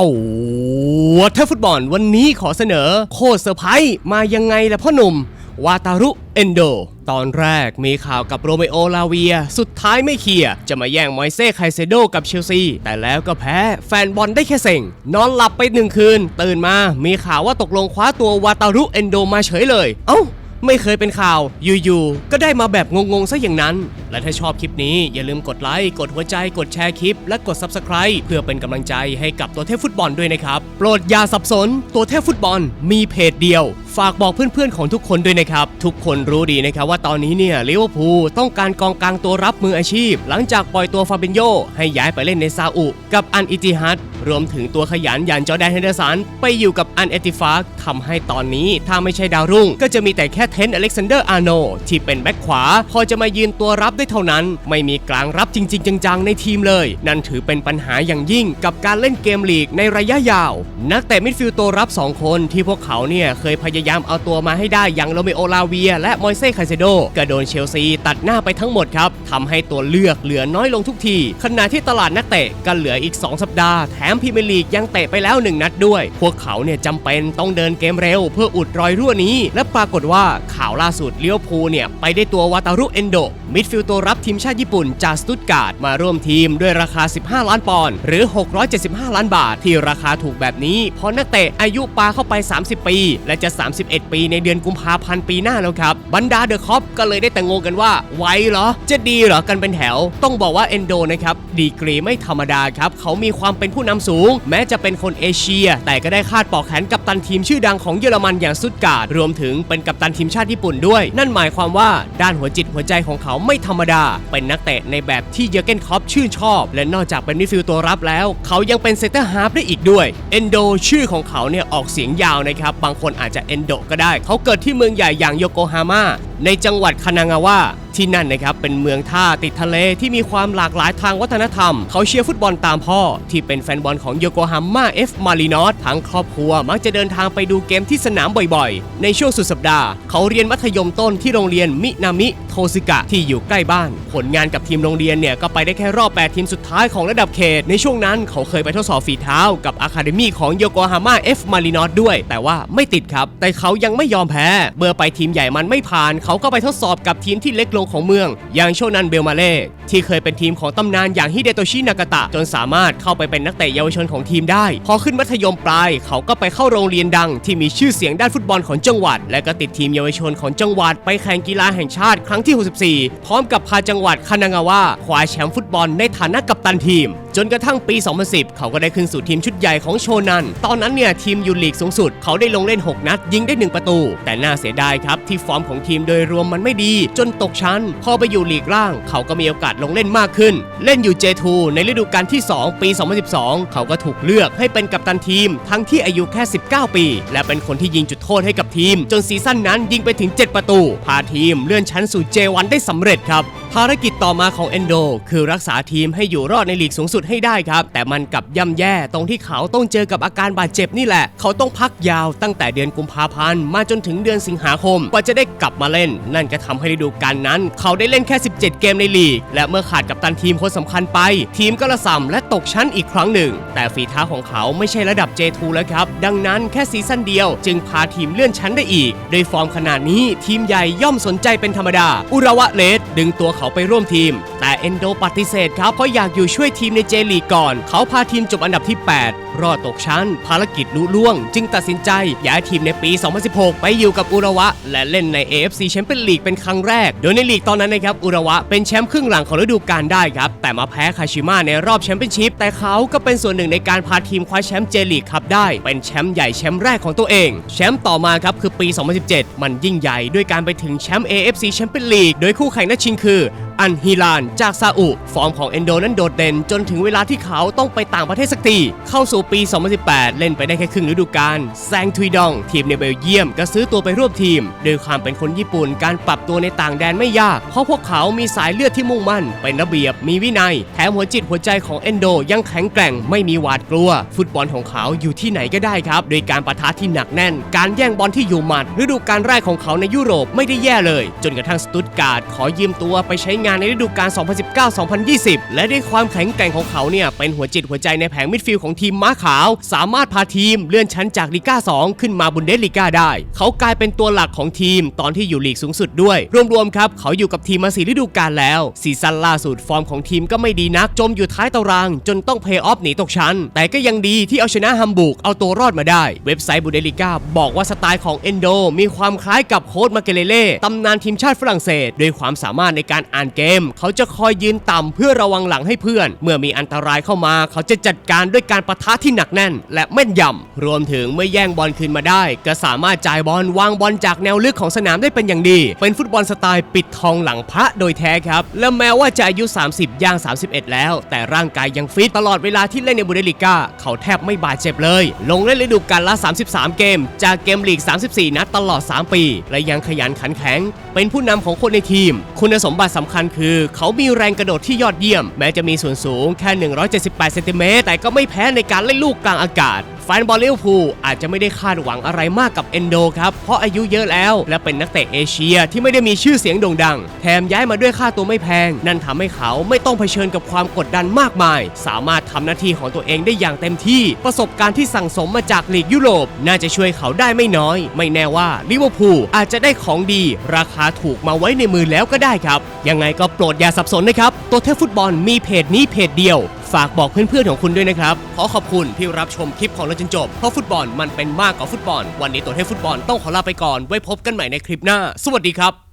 ตัวเทฟุตบอลวันนี้ขอเสนอโคตรเซอร์ไพรส์มายังไงล่ะพ่อหนุ่ม วาตารุเอนโด ตอนแรกมีข่าวกับโรเมโอลาเวีย สุดท้ายไม่เคลียร์จะมาแย่งมอยเซ่ไคเซโดกับเชลซี แต่แล้วก็แพ้แฟนบอลได้แค่เซ็ง นอนหลับไปหนึ่งคืน ตื่นมามีข่าวว่าตกลงคว้าตัววาตารุเอนโดมาเฉยเลย เอ้า ไม่เคยเป็นข่าว อยู่ๆ ก็ได้มาแบบงงๆซะอย่างนั้น และถ้าชอบคลิปนี้อย่าลืมกดไลค์ กดหัวใจ กดแชร์คลิป และกด Subscribe เพื่อเป็นกำลังใจให้กับตัวเทพฟุตบอลด้วยนะครับ โปรดอย่าสับสน ตัวเทพฟุตบอลมีเพจเดียวฝากบอกเพื่อนๆของทุกคนด้วยนะครับ ทุกคนรู้ดีนะครับว่าตอนนี้เนี่ยลิเวอร์พูลต้องการกองกลางตัวรับมืออาชีพ หลังจากปล่อยตัวฟาบินโยให้ย้ายไปเล่นในซาอุ กับอันอิติฮัดรวมถึงตัวขยันย่างจอแดนเฮนเดอร์สันไปอยู่กับอันเอติฟาร์ทำให้ตอนนี้ถ้าไม่ใช่ดาวรุ่ง ก็จะมีแต่แค่เทนอเล็กซานเดอร์อาร์โนที่เป็นแบ็คขวา พอจะมายืนตัวรับได้เท่านั้น ไม่มีกลางรับจริง ๆ จังๆ ในทีมเลย นั่นถือเป็นปัญหาอย่างยิ่งกับการเล่นเกมลีกในระยะยาว นักเตะมิดฟิลด์ตัวรับ 2 คนที่พวกเขาเนี่ยเคยพยายยามเอาตัวมาให้ได้อย่างโรเมโอลาเวีย และมอยเซ่ไคเซโดก็โดนเชลซีตัดหน้าไปทั้งหมดครับทำให้ตัวเลือกเหลือน้อยลงทุกที ขณะที่ตลาดนักเตะก็เหลืออีก 2 สัปดาห์ แถมพรีเมียร์ลีกยังเตะไปแล้ว 1 นัดด้วย พวกเขาเนี่ยจำเป็นต้องเดินเกมเร็ว เพื่ออุดรอยรั่วนี้ และปรากฏว่าข่าวล่าสุดเลี้ยวภูเนี่ยไปได้ตัววาตารุเอนโดมิดฟิลด์ตัวรับทีมชาติญี่ปุ่นจากสตุตการ์ดมาร่วมทีมด้วยราคา 15 ล้านปอนด์หรือ 675 ล้านบาท ที่ราคาถูกแบบนี้เพราะนักเตะอายุปาเข้าไป 30 ปี และจะ31 ปีในเดือนกุมภาพันธ์ปีหน้าแล้วครับ บรรดาเดอะคอปก็เลยได้แต่งงกันว่าไหวเหรอ จะดีเหรอกันเป็นแถว ต้องบอกว่าเอนโดนะครับ ดีกรีไม่ธรรมดาครับ เขามีความเป็นผู้นำสูง แม้จะเป็นคนเอเชีย แต่ก็ได้คาดปอกแขนกับตันทีมชื่อดังของเยอรมันอย่างสตุตการ์ดรวมถึงเป็นกัปตันทีมชาติญี่ปุ่นด้วย นั่นหมายความว่าด้านหัวจิตหัวใจของเขาไม่ธรรมดา เป็นนักเตะในแบบที่เยอร์เกนคอปชื่นชอบ และนอกจากเป็นมิดฟิลด์ตัวรับแล้ว เขายังเป็นเซนเตอร์ฮาร์ฟได้อีกด้วยเอนโดชื่อของเขาเนี่ยออกเสียงยาวนะครับบางคนอาจจะเอนโดก็ได้ เขาเกิดที่เมืองใหญ่อย่างโยโกฮาม่าในจังหวัดคานางาวะ ที่นั่นนะครับเป็นเมืองท่าติดทะเลที่มีความหลากหลายทางวัฒนธรรม เขาเชียร์ฟุตบอลตามพ่อ ที่เป็นแฟนบอลของโยโกฮาม่าเอฟมารินอสทั้งครอบครัวมักจะเดินทางไปดูเกมที่สนามบ่อยๆ ในช่วงสุดสัปดาห์ เขาเรียนมัธยมต้นที่โรงเรียนมินามิโทซึกะที่อยู่ใกล้บ้าน ผลงานกับทีมโรงเรียนเนี่ยก็ไปได้แค่รอบ 8 ทีมสุดท้ายของระดับเขต ในช่วงนั้นเขาเคยไปทดสอบฝีเท้ากับอะคาเดมี่ของโยโกฮาม่าเอฟมารินอสด้วย แต่ว่าไม่ติดครับ แต่เขายังไม่ยอมแพ้เมื่อไปทีมใหญ่มันไม่ผ่าน เขาก็ไปทดสอบกับทีมที่เล็กลงของเมือง อย่างโชนันเบลมาเล่ที่เคยเป็นทีมของตำนานอย่างฮิเดโตชินากาตะ จนสามารถเข้าไปเป็นนักเตะเยาวชนของทีมได้ พอขึ้นมัธยมปลาย เขาก็ไปเข้าโรงเรียนดัง ที่มีชื่อเสียงด้านฟุตบอลของจังหวัด และก็ติดทีมเยาวชนของจังหวัด ไปแข่งกีฬาแห่งชาติครั้งที่ 64 พร้อมกับพาจังหวัดคานางาวะคว้าแชมป์ฟุตบอลในฐานะกัปตันทีม จนกระทั่งปี 2010 เขาก็ได้ขึ้นสู่ทีมชุดใหญ่ของโชนัน ตอนนั้นเนี่ยทีมยูลีกสูงสุด เขาได้ลงเล่น 6 นัด ยิงได้ 1 ประตู แต่น่าเสียดายครับ ที่ฟอร์มของทีมโดยรวมมันไม่ดี จนตกชั้น พอไปอยู่ลีกล่าง เขาก็มีโอกาสลงเล่นมากขึ้น เล่นอยู่ J2 ในฤดูกาลที่ 2 ปี 2012 เขาก็ถูกเลือกให้เป็นกัปตันทีม ทั้งที่อายุแค่ 19 ปี และเป็นคนที่ยิงจุดโทษให้กับทีม จนซีซั่นนั้นยิงไปถึง 7 ประตู พาทีมเลื่อนชั้นสู่ J1 ได้สำเร็จครับ ภารกิจต่อมาของเอนโดคือรักษาทีมให้อยู่รอดในลีกสูงสุดให้ได้ครับ แต่มันกลับย่ำแย่ตรงที่เขาต้องเจอกับอาการบาดเจ็บนี่แหละ เขาต้องพักยาวตั้งแต่เดือนกุมภาพันธ์มาจนถึงเดือนสิงหาคมกว่าจะได้กลับมาเล่น นั่นก็ทำให้ฤดูกาลนั้น เขาได้เล่นแค่ 17 เกมในลีก และเมื่อขาดกับตันทีมคนสำคัญไป ทีมก็ระส่ำและตกชั้นอีกครั้งหนึ่ง แต่ฝีเท้าของเขาไม่ใช่ระดับ J2 แล้วครับ ดังนั้นแค่ซีซั่นเดียว จึงพาทีมเลื่อนชั้นได้อีก โดยฟอร์มขนาดนี้ทีมใหญ่ย่อมสนใจเป็นธรรมดา อุระวะเลสดึงตัวเขาขาไปร่วมทีม แต่ เอนโดปฏิเสธครับเพราะอยากอยู่ช่วยทีมในเจลีก่อน เขาพาทีมจบอันดับที่ 8 รอดตกชั้น ภารกิจลุล่วง จึงตัดสินใจย้ายทีมในปี 2016 ไปอยู่กับอุระวะ และเล่นใน AFC แชมเปี้ยนลีกเป็นครั้งแรก โดยในลีกตอนนั้นนะครับอุระวะเป็นแชมป์ครึ่งหลังของฤดูกาลได้ครับ แต่มาแพ้คาชิมะในรอบแชมเปี้ยนชิพแต่เขาก็เป็นส่วนหนึ่งในการพาทีมคว้าแชมป์เจลีกครับได้เป็นแชมป์ใหญ่แชมป์แรกของตัวเอง แชมป์ต่อมาครับคือปี 2017 มันยิ่งใหญ่ด้วยการไปถึงแชมป์ AFC แชมเปี้ยนลีกโดยคู่แข่งนัดชิงคืออันฮิลานจากซาอุฟอร์มของเอนโดนั้นโดดเด่น จนถึงเวลาที่เขาต้องไปต่างประเทศสักทีเข้าสู่ปี 2018 เล่นไปได้แค่ครึ่งฤดูกาลแซงทุยดอง ทีมในเบลเยียมก็ซื้อตัวไปร่วมทีมโดยความเป็นคนญี่ปุ่นการปรับตัวในต่างแดนไม่ยาก เพราะพวกเขามีสายเลือดที่มุ่งมั่น เป็นระเบียบมีวินัย แถมหัวจิตหัวใจของเอนโดยังแข็งแกร่งไม่มีหวาดกลัว ฟุตบอลของเขาอยู่ที่ไหนก็ได้ครับโดยการประทะที่หนักแน่น การแย่งบอลที่อยู่หมัดฤดูกาลแรกของเขาในยุโรปไม่ได้แย่เลย จนกระทั่งสตุตการ์ดขอยืมตัวไปใช้งานในฤดูกาล 2019-2020 และด้วยความแข็งแกร่งของเขาเนี่ยเป็นหัวจิตหัวใจในแผงมิดฟิลด์ของทีมม้าขาว สามารถพาทีมเลื่อนชั้นจากลีกา2 ขึ้นมาบุนเดสลีกาได้ เขากลายเป็นตัวหลักของทีมตอนที่อยู่ลีกสูงสุดด้วย รวมๆครับเขาอยู่กับทีมมาสี่ฤดูกาลแล้วซีซั่นล่าสุดฟอร์มของทีมก็ไม่ดีนักจมอยู่ท้ายตาราง จนต้องเพย์ออฟหนีตกชั้น แต่ก็ยังดีที่เอาชนะฮัมบูร์กเอาตัวรอดมาได้ เว็บไซต์บุนเดสลีกาบอกว่าสไตล์ของเอนโดมีความคล้ายกับโค้ดมาเกเลเล่ตำนานทีมชาติฝรั่งเศส ด้วยความสามารถในการอ่านเกม เขาจะคอยยืนต่ำเพื่อระวังหลังให้เพื่อน เมื่อมีอันตรายเข้ามา เขาจะจัดการด้วยการประทะที่หนักแน่น และแม่นยำรวมถึงเมื่อแย่งบอลคืนมาได้ ก็สามารถจ่ายบอลวางบอลจากแนวลึกของสนามได้เป็นอย่างดี เป็นฟุตบอลสไตล์ปิดทองหลังพระโดยแท้ครับ และแม้ว่าจะอายุ 30 ย่าง 31 แล้ว แต่ร่างกายยังฟิตตลอดเวลาที่เล่นในบุเดลิก้าเขาแทบไม่บาดเจ็บเลย ลงเล่นฤดูกาลละ 33 เกม จากเกมลีก 34 นัดตลอด 3 ปี และยังขยันขันแข็ง เป็นผู้นำของคนในทีม คุณสมบัติสำคัญคือ เขามีแรงกระโดดที่ยอดเยี่ยม แม้จะมีส่วนสูงแค่ 178เซนติเมตรแต่ก็ไม่แพ้ในการเล่นลูกกลางอากาศ ฟนบอลลิเวอร์พูลอาจจะไม่ได้คาดหวังอะไรมากกับเอนโดครับเพราะอายุเยอะแล้ว และเป็นนักเตะเอเชียที่ไม่ได้มีชื่อเสียงโด่งดัง แถมย้ายมาด้วยค่าตัวไม่แพง นั่นทำให้เขาไม่ต้องเผชิญกับความกดดันมากมาย สามารถทำหน้าที่ของตัวเองได้อย่างเต็มที่ ประสบการณ์ที่สั่งสมมาจากลีกยุโรป น่าจะช่วยเขาได้ไม่น้อย ไม่แน่ว่าลิเวอร์พูลอาจจะได้ของดี ราคาถูกมาไว้ในมือแล้วก็ได้ครับยังไงก็โปรดอย่าสับสนนะครับตัวเทพฟุตบอลมีเพจนี้เพจเดียว ฝากบอกเพื่อนๆของคุณด้วยนะครับ ขอขอบคุณที่รับชมคลิปของเราจนจบ เพราะฟุตบอลมันเป็นมากกว่าฟุตบอล วันนี้ตัวเทพฟุตบอลต้องขอลาไปก่อน ไว้พบกันใหม่ในคลิปหน้า สวัสดีครับ